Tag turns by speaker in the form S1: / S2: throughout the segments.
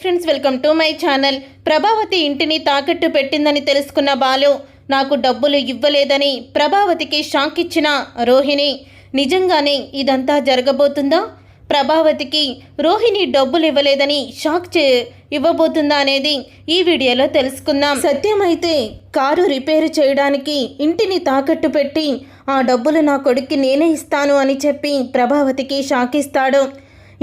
S1: Friends welcome to my channel. Prabhavati ఇంటిని తాకట్టు పెట్టిందని తెలుసుకున్న బాలు నాకు డబ్బులు ఇవ్వలేదని ప్రభావతికి షాక్ ఇచ్చిన రోహిణి. నిజంగానే ఇదంతా జరగబోతుందా? ప్రభావతికి రోహిణి డబ్బులు ఇవ్వలేదని షాక్ చే ఇవ్వబోతుందా అనేది ఈ వీడియోలో తెలుసుకుందాం. సత్యమైతే కారు రిపేరు చేయడానికి ఇంటిని తాకట్టు పెట్టి ఆ డబ్బులు నా కొడుక్కి నేనే ఇస్తాను అని చెప్పి ప్రభావతికి షాక్ ఇస్తాడు.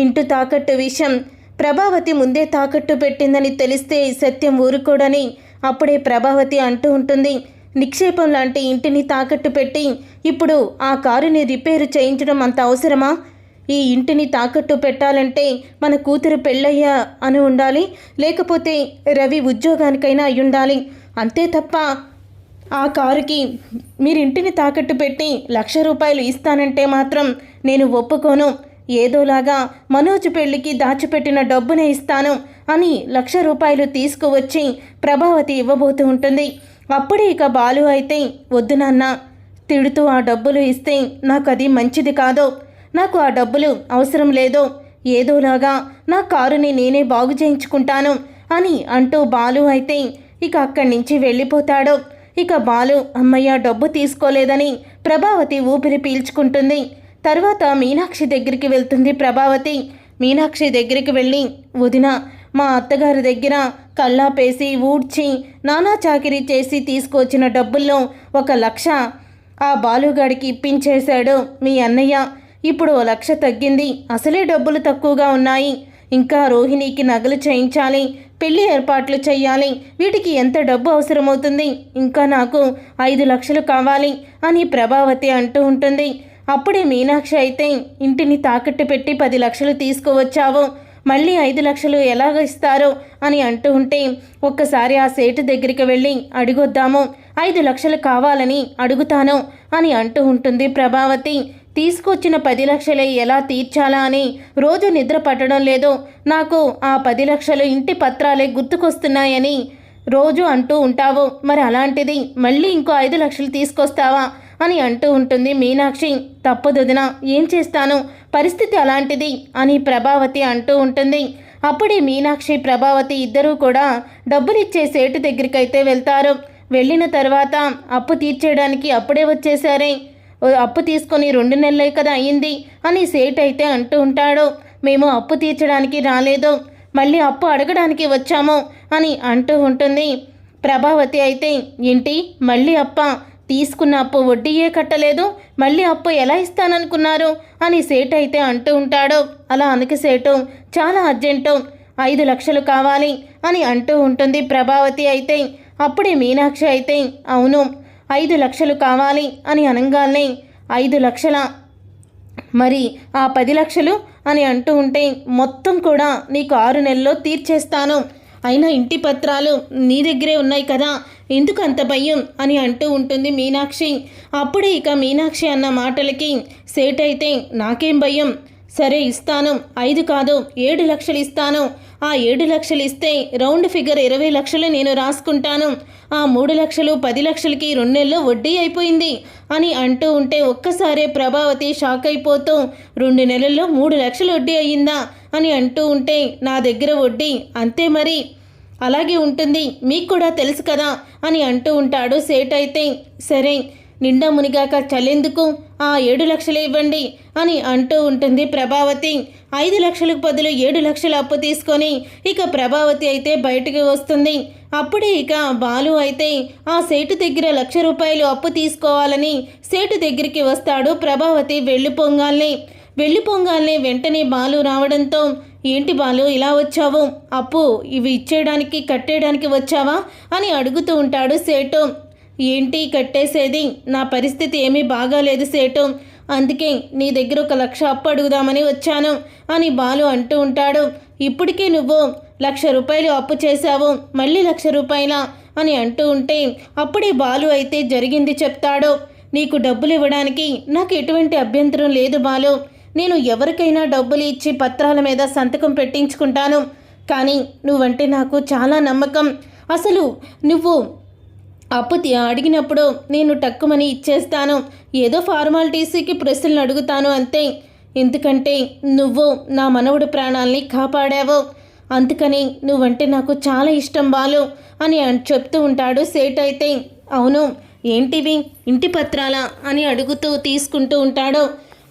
S1: ఇంటి తాకట్టు విషయం ప్రభావతి ముందే తాకట్టు పెట్టిందని తెలిస్తే సత్యం ఊరుకోడని అప్పుడే ప్రభావతి అంటూ ఉంటుంది. నిక్షేపం లాంటి ఇంటిని తాకట్టు పెట్టి ఇప్పుడు ఆ కారుని రిపేరు చేయించడం అంత అవసరమా? ఈ ఇంటిని తాకట్టు పెట్టాలంటే మన కూతురు పెళ్ళయ్యా అని ఉండాలి. లేకపోతే రవి ఉద్యోగానికైనా అయి ఉండాలి అంతే తప్ప ఆ కారుకి మీరు ఇంటిని తాకట్టు పెట్టి లక్ష రూపాయలు ఇస్తానంటే మాత్రం నేను ఒప్పుకోను. ఏదోలాగా మనోజ్ పెళ్ళికి దాచిపెట్టిన డబ్బునే ఇస్తాను అని లక్ష రూపాయలు తీసుకువచ్చి ప్రభావతి ఇవ్వబోతూ ఉంటుంది. అప్పుడే ఇక బాలు అయితే వద్దు నాన్న తిడుతూ ఆ డబ్బులు ఇస్తే నాకు అది మంచిది కాదో. నాకు ఆ డబ్బులు అవసరం లేదో. ఏదోలాగా నా కారుని నేనే బాగు చేయించుకుంటాను అని అంటూ బాలు అయితే ఇక అక్కడి నుంచి వెళ్ళిపోతాడు. ఇక బాలు అమ్మయ్య డబ్బు తీసుకోలేదని ప్రభావతి ఊపిరి పీల్చుకుంటుంది. తర్వాత మీనాక్షి దగ్గరికి వెళ్తుంది ప్రభావతి. మీనాక్షి దగ్గరికి వెళ్ళి వదిన మా అత్తగారి దగ్గర కల్లాపేసి ఊడ్చి నానా చాకిరీ చేసి తీసుకొచ్చిన డబ్బుల్లో ఒక లక్ష ఆ బాలుగాడికి ఇప్పించేశాడు మీ అన్నయ్య. ఇప్పుడు ఓ లక్ష తగ్గింది. అసలే డబ్బులు తక్కువగా ఉన్నాయి. ఇంకా రోహిణికి నగలు చేయించాలి పెళ్ళి ఏర్పాట్లు చేయాలి వీటికి ఎంత డబ్బు అవసరమవుతుంది? ఇంకా నాకు ఐదు లక్షలు కావాలి అని ప్రభావతి అంటూ ఉంటుంది. అప్పుడే మీనాక్షి అయితే ఇంటిని తాకట్టు పెట్టి పది లక్షలు తీసుకువచ్చావు. మళ్ళీ ఐదు లక్షలు ఎలాగ ఇస్తారో అని అంటూ ఉంటే ఒక్కసారి ఆ సేటు దగ్గరికి వెళ్ళి అడిగొద్దాము ఐదు లక్షలు కావాలని అడుగుతాను అని అంటూ ఉంటుంది ప్రభావతి. తీసుకొచ్చిన పది లక్షలే ఎలా తీర్చాలా అని రోజు నిద్ర పట్టడం లేదు. నాకు ఆ పది లక్షలు ఇంటి పత్రాలే గుర్తుకొస్తున్నాయని రోజు అంటూ ఉంటావు. మరి అలాంటిది మళ్ళీ ఇంకో ఐదు లక్షలు తీసుకొస్తావా? అని అంటూ ఉంటుంది మీనాక్షి. తప్పదొదిన ఏం చేస్తాను? పరిస్థితి అలాంటిది అని ప్రభావతి అంటూ ఉంటుంది. అప్పుడే మీనాక్షి ప్రభావతి ఇద్దరూ కూడా డబ్బులిచ్చే సేటు దగ్గరికైతే వెళ్తారు. వెళ్ళిన తర్వాత అప్పు తీర్చేయడానికి అప్పుడే వచ్చేసారే. అప్పు తీసుకొని రెండు నెలలే కదా అయ్యింది అని సేట్ అయితే అంటూ ఉంటాడు. మేము అప్పు తీర్చడానికి రాలేదు. మళ్ళీ అప్పు అడగడానికి వచ్చాము అని అంటూ ఉంటుంది. ప్రభావతి అయితే ఏంటి? మళ్ళీ అప్ప? తీసుకున్న అప్పు వడ్డీయే కట్టలేదు. మళ్ళీ అప్పు ఎలా ఇస్తాననుకున్నారు? అని సేటు అయితే అంటూ ఉంటాడు. అలా అందుకు సేటు చాలా అర్జెంటు ఐదు లక్షలు కావాలి అని అంటూ ఉంటుంది ప్రభావతి అయితే. అప్పుడే మీనాక్షి అయితే అవును ఐదు లక్షలు కావాలి అని అనగానే ఐదు లక్షల? మరి ఆ పది లక్షలు? అని అంటూ ఉంటే మొత్తం కూడా నీకు ఆరు నెలల్లో తీర్చేస్తాను. అయినా ఇంటి పత్రాలు నీ దగ్గరే ఉన్నాయి కదా ఎందుకు అంత భయం అని అంటూ ఉంటుంది మీనాక్షి. అప్పుడే ఇక మీనాక్షి అన్న మాటలకి సేట్ అయితే నాకేం భయం? సరే ఇస్తాను. ఐదు కాదు ఏడు లక్షలు ఇస్తాను. ఆ ఏడు లక్షలు ఇస్తే రౌండ్ ఫిగర్ ఇరవై లక్షలు నేను రాసుకుంటాను. ఆ మూడు లక్షలు పది లక్షలకి రెండు నెలలు వడ్డీ అయిపోయింది అని అంటూ ఉంటే ఒక్కసారే ప్రభావతి షాక్ అయిపోతూ రెండు నెలల్లో మూడు లక్షలు వడ్డీ అయ్యిందా అని అంటూ ఉంటే నా దగ్గర వడ్డీ అంతే మరి. అలాగే ఉంటుంది మీకు కూడా తెలుసు కదా అని అంటూ ఉంటాడు సేట్ అయితే. సరే నిండా మునిగాక చల్లెందుకు ఆ ఏడు లక్షలు ఇవ్వండి అని అంటూ ఉంటుంది ప్రభావతి. ఐదు లక్షలకు బదులు ఏడు లక్షలు అప్పు తీసుకొని ఇక ప్రభావతి అయితే బయటకు వస్తుంది. అప్పుడే ఇక బాలు అయితే ఆ సేటు దగ్గర లక్ష రూపాయలు అప్పు తీసుకోవాలని సేటు దగ్గరికి వస్తాడు ప్రభావతి వెళ్ళి పొంగాల్ని. వెళ్ళి పొంగాల్ని వెంటనే బాలు రావడంతో ఏంటి బాలు ఇలా వచ్చావు? అప్పు ఇవి ఇచ్చేయడానికి కట్టేయడానికి వచ్చావా? అని అడుగుతూ ఉంటాడు సేటు. ఏంటి కట్టేసేది? నా పరిస్థితి ఏమీ బాగాలేదు సేటు. అందుకే నీ దగ్గర ఒక లక్ష అప్పు అడుగుదామని వచ్చాను అని బాలు అంటూ ఉంటాడు. ఇప్పటికే నువ్వు లక్ష రూపాయలు అప్పు చేశావు మళ్ళీ లక్ష రూపాయల అని అంటూ ఉంటే అప్పుడే బాలు అయితే జరిగింది చెప్తాడు. నీకు డబ్బులు ఇవ్వడానికి నాకు ఎటువంటి అభ్యంతరం లేదు బాలు. నేను ఎవరికైనా డబ్బులు ఇచ్చి పత్రాల మీద సంతకం పెట్టించుకుంటాను. కానీ నువ్వంటే నాకు చాలా నమ్మకం. అసలు నువ్వు అప్పు అడిగినప్పుడు నేను టక్కుమని ఇచ్చేస్తాను. ఏదో ఫార్మాలిటీస్కి ప్రశ్నలు అడుగుతాను అంతే. ఎందుకంటే నువ్వు నా మనవుడి ప్రాణాల్ని కాపాడావు. అందుకని నువ్వంటే నాకు చాలా ఇష్టం బాలు అని చెప్తూ ఉంటాడు సేట్ అయితే. అవును ఏంటివి? ఇంటి పత్రాలా? అని అడుగుతూ తీసుకుంటూ ఉంటాడు.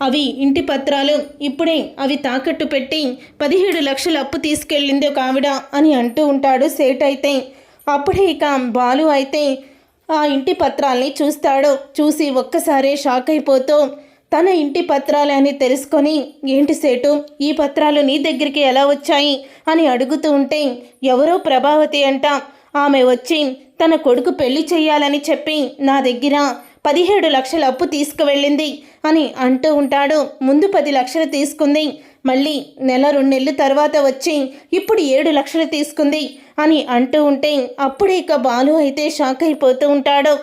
S1: అవి ఇంటి పత్రాలు. ఇప్పుడే అవి తాకట్టు పెట్టి పదిహేడు లక్షల అప్పు తీసుకెళ్ళింది ఒక ఆవిడ అని అంటూ ఉంటాడు సేట్ అయితే. అప్పుడే ఇక బాలు అయితే ఆ ఇంటి పత్రాల్ని చూస్తాడు. చూసి ఒక్కసారే షాక్ అయిపోతూ తన ఇంటి పత్రాలే అని తెలుసుకొని ఏంటి సేటు ఈ పత్రాలు నీ దగ్గరికి ఎలా వచ్చాయి? అని అడుగుతూ ఉంటే ఎవరో ప్రభావతి అంట. ఆమె వచ్చి తన కొడుకు పెళ్ళి చేయాలని చెప్పి నా దగ్గర పదిహేడు లక్షల అప్పు తీసుకువెళ్ళింది అని అంటూ ఉంటాడు. ముందు పది లక్షలు తీసుకుంది. మళ్ళీ నెల రెండు నెలల తర్వాత వచ్చి ఇప్పుడు ఏడు లక్షలు తీసుకుంది. అని అంటూ ఉంటే అప్పుడే ఇక బాలు అయితే షాక్ అయిపోతూ ఉంటాడు.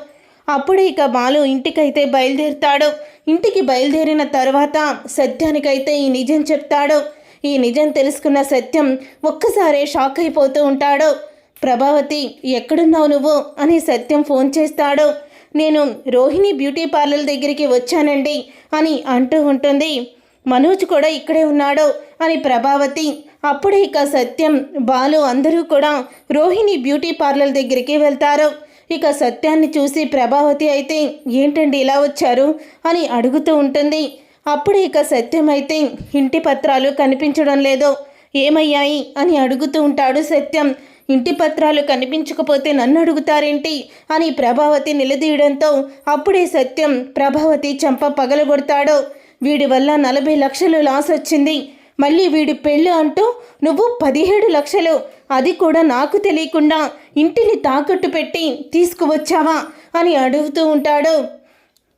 S1: అప్పుడు ఇక బాలు ఇంటికైతే బయలుదేరుతాడు. ఇంటికి బయలుదేరిన తర్వాత సత్యానికైతే ఈ నిజం చెప్తాడు. ఈ నిజం తెలుసుకున్న సత్యం ఒక్కసారే షాక్ అయిపోతూ ఉంటాడు. ప్రభావతి ఎక్కడున్నావు నువ్వు? అని సత్యం ఫోన్ చేస్తాడు. నేను రోహిణి బ్యూటీ పార్లర్ దగ్గరికి వచ్చానండి అని అంటూ ఉంటుంది. మనోజ్ కూడా ఇక్కడే ఉన్నాడు అని ప్రభావతి అప్పుడే ఇక సత్యం బాలు అందరూ కూడా రోహిణి బ్యూటీ పార్లర్ దగ్గరికి వెళ్తారు. ఇక సత్యాన్ని చూసి ప్రభావతి అయితే ఏంటండి ఇలా వచ్చారు? అని అడుగుతూ ఉంటుంది. అప్పుడు ఇక సత్యం అయితే ఇంటి పత్రాలు కనిపించడం లేదు. ఏమయ్యాయి? అని అడుగుతూ ఉంటాడు సత్యం. ఇంటి పత్రాలు కనిపించకపోతే నన్ను అడుగుతారేంటి? అని ప్రభావతి నిలదీయడంతో అప్పుడే సత్యం ప్రభావతి చంప పగలగొడతాడు. వీడి వల్ల నలభై లక్షలు లాస్ వచ్చింది. మళ్ళీ వీడి పెళ్ళి అంటూ నువ్వు పదిహేడు లక్షలు. అది కూడా నాకు తెలియకుండా ఇంటిని తాకట్టు పెట్టి తీసుకువచ్చావా అని అడుగుతూ ఉంటాడు.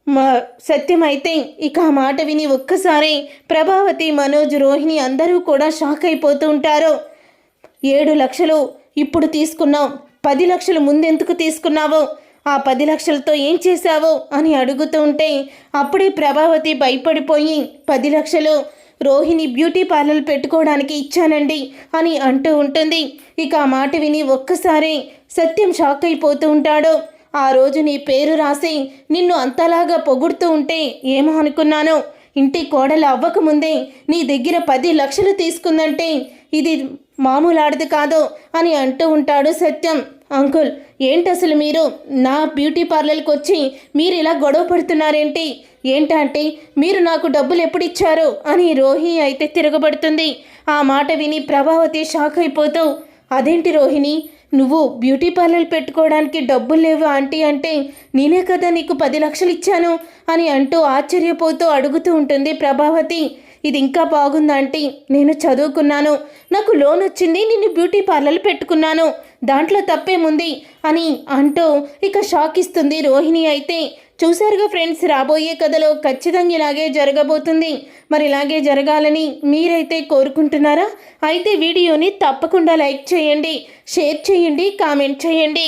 S1: మా సత్యమైతే ఇక ఆ మాట విని ఒక్కసారి ప్రభావతి మనోజ్ రోహిణి అందరూ కూడా షాక్ అయిపోతూ ఉంటారు. ఏడు లక్షలు ఇప్పుడు తీసుకున్నావు. పది లక్షలు ముందెందుకు తీసుకున్నావు? ఆ పది లక్షలతో ఏం చేశావో అని అడుగుతూ ఉంటే అప్పుడే ప్రభావతి భయపడిపోయి పది లక్షలు రోహిణి బ్యూటీ పార్లర్ పెట్టుకోవడానికి ఇచ్చానండి అని అంటూ ఉంటుంది. ఇక ఆ మాట విని ఒక్కసారి సత్యం షాక్ అయిపోతూ ఉంటాడు. ఆ రోజు నీ పేరు రాసి నిన్ను అంతలాగా పొగుడుతూ ఉంటే ఏమో అనుకున్నాను. ఇంటి కోడలు అవ్వకముందే నీ దగ్గర పది లక్షలు తీసుకుందంటే ఇది మామూలాడది కాదు అని అంటూ ఉంటాడు సత్యం. అంకుల్ ఏంటి అసలు మీరు? నా బ్యూటీ పార్లర్కి వచ్చి మీరు ఇలా గొడవ పడుతున్నారేంటి? ఏంటంటే మీరు నాకు డబ్బులు ఎప్పుడు ఇచ్చారు అని రోహి అయితే తిరగబడుతుంది. ఆ మాట విని ప్రభావతి షాక్ అయిపోతూ అదేంటి రోహిణి? నువ్వు బ్యూటీ పార్లర్ పెట్టుకోవడానికి డబ్బులు లేవు ఆంటీ అంటే నేనే కదా నీకు పది లక్షలు ఇచ్చాను అని అంటూ ఆశ్చర్యపోతూ అడుగుతూ ఉంటుంది ప్రభావతి. ఇది ఇంకా బాగుందంటే నేను చదువుకున్నాను. నాకు లోన్ వచ్చింది నేను బ్యూటీ పార్లర్ పెట్టుకున్నాను. దాంట్లో తప్పేముంది? అని అంటూ ఇక షాక్ ఇస్తుంది రోహిణి అయితే. చూశారుగా ఫ్రెండ్స్ రాబోయే కథలో ఖచ్చితంగా ఇలాగే జరగబోతుంది. మరి ఇలాగే జరగాలని మీరైతే కోరుకుంటున్నారా? అయితే వీడియోని తప్పకుండా లైక్ చేయండి షేర్ చేయండి కామెంట్ చేయండి.